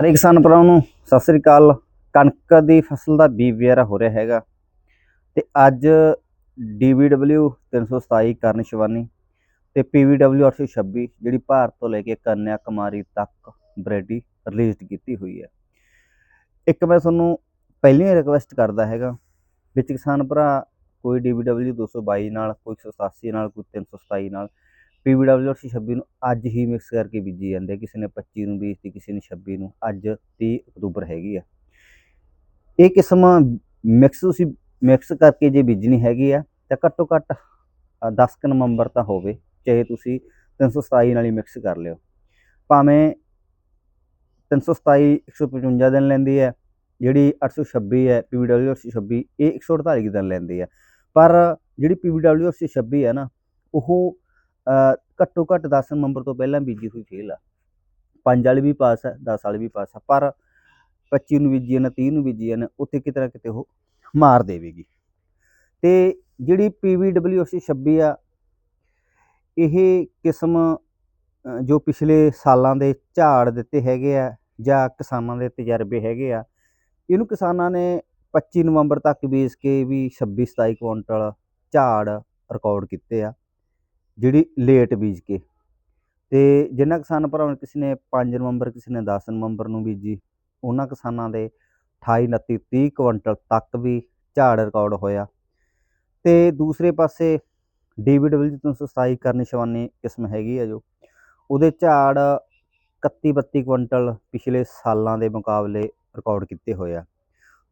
ਹਰੇ ਕਿਸਾਨ ਭਰਾਵਾਂ ਨੂੰ ਸਤਿ ਸ੍ਰੀ ਅਕਾਲ। ਕਣਕ ਦੀ ਫਸਲ ਦਾ ਬੀਜ ਵਗੈਰਾ ਹੋ ਰਿਹਾ ਹੈਗਾ ਤੇ ਅੱਜ DBW 327 ਕਰਨ ਸ਼ਿਵਾਨੀ ਤੇ PVW 826 ਜਿਹੜੀ ਭਾਰਤ ਤੋਂ ਲੈ ਕੇ ਕੰਨਿਆ ਕੁਮਾਰੀ ਤੱਕ ਵੈਰਾਈਟੀ ਰਿਲੀਜ਼ ਕੀਤੀ ਹੋਈ ਹੈ। ਇੱਕ ਮੈਂ ਤੁਹਾਨੂੰ ਪਹਿਲਾਂ ਹੀ ਰਿਕਵੈਸਟ ਕਰਦਾ ਹੈਗਾ ਵਿੱਚ ਕਿਸਾਨ ਭਰਾ ਕੋਈ DBW 222 ਨਾਲ, ਕੋਈ 187 ਨਾਲ, ਕੋਈ 327 ਨਾਲ PVW 826 ਨੂੰ ਅੱਜ ਹੀ ਮਿਕਸ ਕਰਕੇ ਬੀਜੀ ਜਾਂਦੇ ਆ। ਕਿਸੇ ਨੇ 25 ਨੂੰ ਬੀਜਤੀ ਕਿਸੇ ਨੇ 26 ਨੂੰ। ਅੱਜ 30 ਅਕਤੂਬਰ ਹੈਗੀ ਆ। ਇਹ ਕਿਸਮ ਮਿਕਸ ਤੁਸੀਂ ਮਿਕਸ ਕਰਕੇ ਜੇ ਬੀਜਣੀ ਹੈਗੀ ਆ ਤਾਂ ਘੱਟੋ ਘੱਟ ਅ, 10 ਕੁ ਨਵੰਬਰ ਤਾਂ ਹੋਵੇ ਚਾਹੇ ਤੁਸੀਂ 327 ਨਾਲ ਹੀ ਮਿਕਸ ਕਰ ਲਿਓ। ਭਾਵੇਂ 327 155 ਦਿਨ ਲੈਂਦੀ ਹੈ ਜਿਹੜੀ 826 ਹੈ PVW 826 ਇਹ 148 ਦਿਨ ਲੈਂਦੀ ਹੈ ਪਰ ਜਿਹੜੀ PVW 826 ਹੈ ਨਾ ਉਹ ਘੱਟੋ ਘੱਟ 10 ਨਵੰਬਰ ਤੋਂ ਪਹਿਲਾਂ ਬੀਜੀ ਹੋਈ ਫੇਲ ਆ। 5 ਵਾਲੀ ਵੀ ਪਾਸ ਹੈ 10 ਵਾਲੀ ਵੀ ਪਾਸ ਆ, ਪਰ 25 ਨੂੰ ਬੀਜੀ ਨਾ 30 ਨੂੰ ਬੀਜੀ ਨਾ ਉੱਥੇ ਕਿਤੇ ਨਾ ਕਿਤੇ ਉਹ ਮਾਰ ਦੇਵੇਗੀ। ਤੇ ਜਿਹੜੀ PVW 826 ਆ, ਇਹ ਕਿਸਮ ਜੋ ਪਿਛਲੇ ਸਾਲਾਂ ਦੇ ਝਾੜ ਦਿੱਤੇ ਹੈਗੇ ਆ ਜਾਂ ਕਿਸਾਨਾਂ ਦੇ ਤਜਰਬੇ ਹੈਗੇ ਆ, ਇਹਨੂੰ ਕਿਸਾਨਾਂ ਨੇ 25 ਨਵੰਬਰ ਤੱਕ ਬੀਜ ਕੇ ਵੀ 26 27 ਕੁਇੰਟਲ ਝਾੜ ਰਿਕਾਰਡ ਕੀਤੇ ਆ। ਜਿਹੜੀ ਲੇਟ ਬੀਜ ਕੇ। ਤੇ ਜਿਨ੍ਹਾਂ ਕਿਸਾਨ ਭਰਾਵਾਂ ਨੇ ਕਿਸੇ ਨੇ 5 ਨਵੰਬਰ, ਕਿਸੇ ਨੇ 10 ਨਵੰਬਰ ਨੂੰ ਬੀਜੀ, ਉਹਨਾਂ ਕਿਸਾਨਾਂ ਦੇ 28 29 30 ਕੁਇੰਟਲ ਤੱਕ ਵੀ ਝਾੜ ਰਿਕਾਰਡ ਹੋਇਆ। ਤੇ ਦੂਸਰੇ ਪਾਸੇ DBW 327 ਕਰਨੀ ਸ਼ਵਾਨੀ ਕਿਸਮ ਹੈਗੀ ਆ ਜੋ। ਉਹਦੇ ਝਾੜ 31 32 ਕੁਇੰਟਲ ਪਿਛਲੇ ਸਾਲਾਂ ਦੇ ਮੁਕਾਬਲੇ ਰਿਕਾਰਡ ਕੀਤੇ ਹੋਏ ਆ।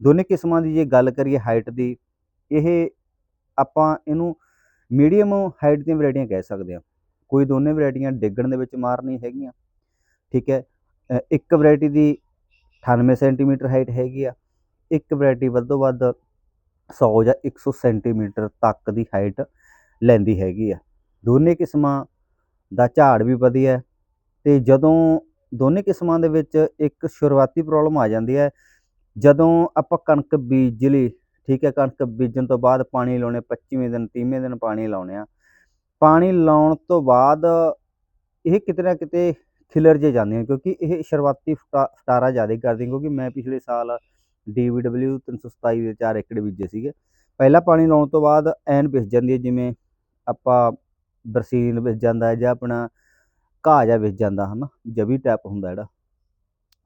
ਦੋਨੇ ਕਿਸਮਾਂ ਦੀ ਜੇ ਗੱਲ ਕਰੀਏ ਹਾਈਟ ਦੀ, ਇਹ ਆਪਾਂ ਇਹਨੂੰ ਮੀਡੀਅਮ ਹਾਈਟ ਦੀਆਂ ਵੈਰਾਈਟੀਆਂ ਕਹਿ ਸਕਦੇ ਆ ਕੋਈ ਦੋਨੇ ਵੈਰਾਈਟੀਆਂ ਡਿੱਗਣ ਦੇ ਵਿੱਚ ਮਾਰ ਨਹੀਂ ਹੈਗੀਆਂ। ਠੀਕ ਹੈ ਇੱਕ ਵੈਰਾਈਟੀ ਦੀ 98 ਸੈਂਟੀਮੀਟਰ ਹਾਈਟ ਹੈਗੀ ਆ, ਇੱਕ ਵੈਰਾਈਟੀ ਵੱਧੋ ਵੱਧ 100 ਜਾਂ 100 ਸੈਂਟੀਮੀਟਰ ਤੱਕ ਦੀ ਹਾਈਟ ਲੈਂਦੀ ਹੈਗੀ ਆ। ਦੋਨੇ ਕਿਸਮਾਂ ਦਾ ਝਾੜ ਵੀ ਵਧੀਆ ਹੈ ਤੇ ਜਦੋਂ ਦੋਨੇ ਕਿਸਮਾਂ ਦੇ ਵਿੱਚ ਇੱਕ ਸ਼ੁਰੂਆਤੀ ਪ੍ਰੋਬਲਮ ਆ ਜਾਂਦੀ ਹੈ, ਜਦੋਂ ਆਪਾਂ ਕਣਕ ਬੀਜ ਲਈ ਠੀਕ ਹੈ ਕਣਕ ਬੀਜਣ ਤੋਂ ਬਾਅਦ ਪਾਣੀ ਲਾਉਣੇ 25ਵੇਂ ਦਿਨ 30ਵੇਂ ਦਿਨ ਪਾਣੀ ਲਾਉਣੇ ਆ। ਪਾਣੀ ਲਾਉਣ ਤੋਂ ਬਾਅਦ ਇਹ ਕਿਤੇ ਨਾ ਕਿਤੇ ਖਿਲਰ ਜੇ ਜਾਂਦੇ ਜਾਂਦੀਆਂ ਕਿਉਂਕਿ ਇਹ ਸ਼ੁਰੂਆਤੀ ਫਟਾ- ਫਟਾਰਾ ਜ਼ਿਆਦਾ ਕਰਦੀਆਂ ਕਿਉਂਕਿ ਮੈਂ ਪਿਛਲੇ ਸਾਲ DVW 327 ਦੇ 4 ਏਕੜ ਬੀਜੇ ਸੀਗੇ। ਪਹਿਲਾ ਪਾਣੀ ਲਾਉਣ ਤੋਂ ਬਾਅਦ ਐਨ ਵਿਸ ਜਾਂਦੀ ਹੈ, ਜਿਵੇਂ ਆਪਾਂ ਬਰਸੀਨ ਵਿਸ ਜਾਂਦਾ ਜਾਂ ਆਪਣਾ ਘਾਹ ਜਾਂ ਵਿਸ ਜਾਂਦਾ, ਹਨਾ, ਜਵੀ ਟੈਪ ਹੁੰਦਾ ਜਿਹੜਾ।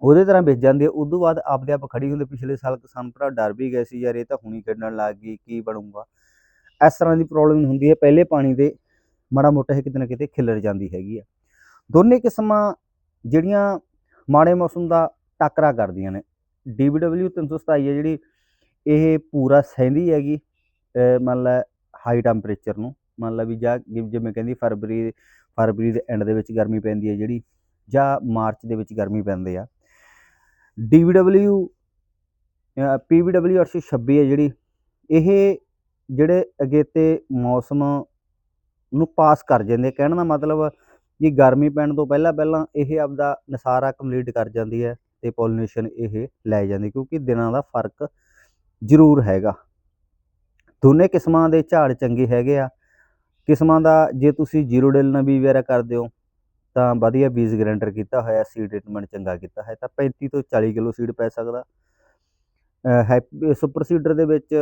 ਉਹਦੇ ਤਰ੍ਹਾਂ ਵਿਸ ਜਾਂਦੇ ਹੈ। ਉਦੋਂ ਬਾਅਦ ਆਪਦੇ ਆਪ ਖੜੀ ਹੁੰਦੀ ਪਿਛਲੇ ਸਾਲ ਕਿਸਾਨ ਭਰਾ ਡਰ ਵੀ ਗਏ ਸੀ, ਯਾਰ ਇਹ ਤਾਂ ਹੁਣੀ ਖੇਡਣ ਲੱਗ ਗਈ, ਕੀ ਬਣੂਗਾ? ਇਸ ਤਰ੍ਹਾਂ ਦੀ ਪ੍ਰੋਬਲਮ ਹੁੰਦੀ ਹੈ। ਪਹਿਲੇ ਪਾਣੀ ਦੇ ਮਾੜਾ ਮੋਟਾ ਇਹ ਕਿਤੇ ਨਾ ਕਿਤੇ ਖਿਲਰ ਜਾਂਦੀ ਹੈਗੀ ਆ। ਦੋਨੇ ਕਿਸਮਾਂ ਜਿਹੜੀਆਂ ਮਾੜੇ ਮੌਸਮ ਦਾ ਟੱਕਰਾ ਕਰਦੀਆਂ ਨੇ। DBW 327 ਹੈ ਜਿਹੜੀ ਇਹ ਪੂਰਾ ਸਹਿੰਦੀ ਹੈਗੀ, ਅਹ ਮੰਨ ਲਾ ਹਾਈ ਟੈਂਪਰੇਚਰ ਨੂੰ। ਮੰਨ ਲਾ ਵੀ ਜਾਂ ਜਿ- ਜਿਵੇਂ ਕਹਿੰਦੀ ਫਰਵਰੀ ਫਰਵਰੀ ਦੇ ਐਂਡ ਦੇ ਵਿੱਚ ਗਰਮੀ ਪੈਂਦੀ ਹੈ ਜਿਹੜੀ ਜਾਂ ਮਾਰਚ ਦੇ ਵਿੱਚ ਗਰਮੀ ਪੈਂਦੀ ਆ। DBW ਅਹ PVW 826 ਹੈ ਜਿਹੜੀ, ਇਹ ਜਿਹੜੇ ਅਗੇਤੇ ਮੌਸਮ ਨੂੰ ਪਾਸ ਕਰ ਜਾਂਦੇ ਕਹਿਣ ਦਾ ਮਤਲਬ ਕਿ ਗਰਮੀ ਪੈਣ ਤੋਂ ਪਹਿਲਾਂ ਪਹਿਲਾਂ ਇਹ ਆਪਦਾ ਨਸਾਰਾ ਕੰਪਲੀਟ ਕਰ ਜਾਂਦੀ ਹੈ ਤੇ ਪੋਲੀਨੇਸ਼ਨ ਇਹ ਲੈ ਜਾਂਦੀ, ਕਿਉਂਕਿ ਦਿਨਾਂ ਦਾ ਫ਼ਰਕ ਜ਼ਰੂਰ ਹੈਗਾ। ਦੋਨੇ ਕਿਸਮਾਂ ਦੇ ਝਾੜ ਚੰਗੇ ਹੈਗੇ ਆ। ਕਿਸਮਾਂ ਦਾ ਜੇ ਤੁਸੀਂ ਜ਼ੀਰੋ ਡਿਲ ਨਾਲ ਬੀਜ ਵਗੈਰਾ ਕਰਦੇ ਹੋ ਤਾਂ ਵਧੀਆ ਬੀਜ ਗਰੈਂਡਰ ਕੀਤਾ ਹੋਇਆ ਸੀਡ ਟ੍ਰੀਟਮੈਂਟ ਚੰਗਾ ਕੀਤਾ ਹੈ, ਤਾਂ 35 ਤੋਂ 40 ਕਿਲੋ ਸੀਡ ਪੈ ਸਕਦਾ। ਹੈਪੀ ਸੁਪਰ ਸੀਡਰ ਦੇ ਵਿੱਚ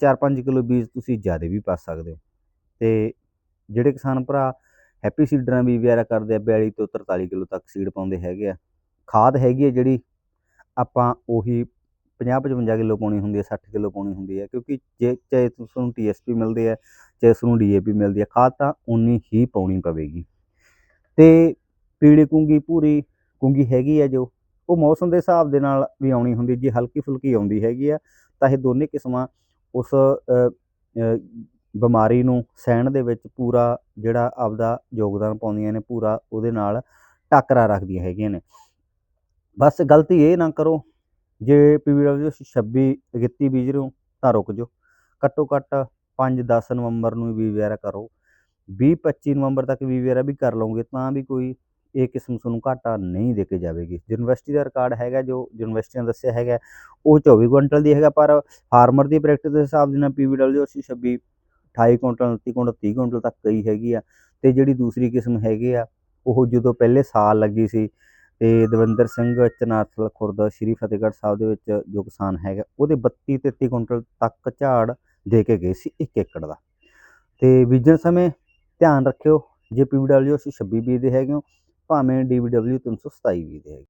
4-5 ਕਿਲੋ ਬੀਜ ਤੁਸੀਂ ਜ਼ਿਆਦਾ ਵੀ ਪਾ ਸਕਦੇ ਹੋ। ਤੇ ਜਿਹੜੇ ਕਿਸਾਨ ਭਰਾ ਹੈਪੀ ਸੀਡਰਾਂ ਵੀ ਵਗੈਰਾ ਕਰਦੇ ਆ 42 ਤੋਂ 43 ਕਿਲੋ ਤੱਕ ਸੀਡ ਪਾਉਂਦੇ ਹੈਗੇ ਆ, ਖਾਦ ਹੈਗੀ ਹੈ ਜਿਹੜੀ ਆਪਾਂ ਉਹੀ 50-55 ਕਿਲੋ ਪਾਉਣੀ ਹੁੰਦੀ ਹੈ 60 ਕਿਲੋ ਪਾਉਣੀ ਹੁੰਦੀ ਹੈ ਕਿਉਂਕਿ ਜੇ ਚਾਹੇ ਤੁਹਾਨੂੰ ਟੀਐਸਪੀ ਮਿਲਦੀ ਹੈ ਚਾਹੇ ਤੁਹਾਨੂੰ ਡੀਏਪੀ ਮਿਲਦੀ ਹੈ ਖਾਦ ਤਾਂ ਉਨੀ ਹੀ ਪਾਉਣੀ ਪਵੇਗੀ। ਅਤੇ ਪੀਲੀ ਕੁੰਗੀ ਪੂਰੀ ਕੁੰਗੀ ਹੈਗੀ ਹੈ ਜੋ, ਉਹ ਮੌਸਮ ਦੇ ਹਿਸਾਬ ਦੇ ਨਾਲ ਵੀ ਆਉਣੀ ਹੁੰਦੀ, ਜੇ ਹਲਕੀ ਫੁਲਕੀ ਆਉਂਦੀ ਹੈਗੀ ਆ, ਤਾਂ ਇਹ ਦੋਨੇ ਕਿਸਮਾਂ ਉਸ ਬਿਮਾਰੀ ਨੂੰ ਸਹਿਣ ਦੇ ਵਿੱਚ ਪੂਰਾ ਜਿਹੜਾ ਆਪਦਾ ਯੋਗਦਾਨ ਪਾਉਂਦੀਆਂ ਨੇ, ਪੂਰਾ ਉਹਦੇ ਨਾਲ ਟੱਕਰਾ ਰੱਖਦੀਆਂ ਹੈਗੀਆਂ ਨੇ। ਬਸ ਗਲਤੀ ਇਹ ਨਾ ਕਰੋ, ਜੇ PVW 26 ਅਗੇਤੀ ਬੀਜ ਰਹੇ ਹੋ ਤਾਂ ਰੁਕ ਜਾਓ। ਘੱਟੋ ਘੱਟ 5-10 ਨਵੰਬਰ ਨੂੰ ਵੀ ਵਗੈਰਾ ਕਰੋ। ਵੀਹ ਪੱਚੀ ਨਵੰਬਰ ਤੱਕ ਵੀ ਵਗੈਰਾ ਵੀ ਕਰ ਲਓਗੇ ਤਾਂ ਵੀ ਕੋਈ ਇਹ ਕਿਸਮ ਤੁਹਾਨੂੰ ਘਾਟਾ ਨਹੀਂ ਦੇ ਕੇ ਜਾਵੇਗੀ। ਯੂਨੀਵਰਸਿਟੀ ਦਾ ਰਿਕਾਰਡ ਹੈਗਾ ਜੋ ਯੂਨੀਵਰਸਿਟੀ ਨੇ ਦੱਸਿਆ ਹੈਗਾ, ਉਹ 24 ਕੁਇੰਟਲ ਦੀ ਹੈਗਾ ਪਰ ਫਾਰਮਰ ਦੀ ਪ੍ਰੈਕਟਿਸ ਦੇ ਹਿਸਾਬ ਦੇ ਨਾਲ PVW 26 28 ਕੁਇੰਟਲ 29 ਕੁਇੰਟਲ 30 ਕੁਇੰਟਲ ਤੱਕ ਗਈ ਹੈਗੀ ਆ ਤੇ ਜਿਹੜੀ ਦੂਸਰੀ ਕਿਸਮ ਹੈਗੀ ਆ, ਉਹ ਜਦੋਂ ਪਹਿਲੇ ਸਾਲ ਲੱਗੀ ਸੀ ਤੇ ਦਵਿੰਦਰ ਸਿੰਘ ਚਨਾਰਥਲ ਖੁਰਦ ਸ਼੍ਰੀ ਫਤਿਹਗੜ੍ਹ ਸਾਹਿਬ ਦੇ ਵਿੱਚ ਜੋ ਕਿਸਾਨ ਹੈਗਾ, ਉਹਦੇ 32 33 ਕੁਇੰਟਲ ਤੱਕ ਝਾੜ ਦੇ ਕੇ ਗਏ ਸੀ 1 ਏਕੜ ਦਾ। ਤੇ ਬੀਜਣ ਸਮੇਂ ਧਿਆਨ ਰੱਖਿਓ ਜੇ ਪੀਡਬਲਿਊ ਅਸੀਂ 26 ਦੇ ਹੈਗੇ ਹੋ ਭਾਵੇਂ ਡੀਵੀਡਬਲਿਊ 327 ਦੇ ਹੈਗੇ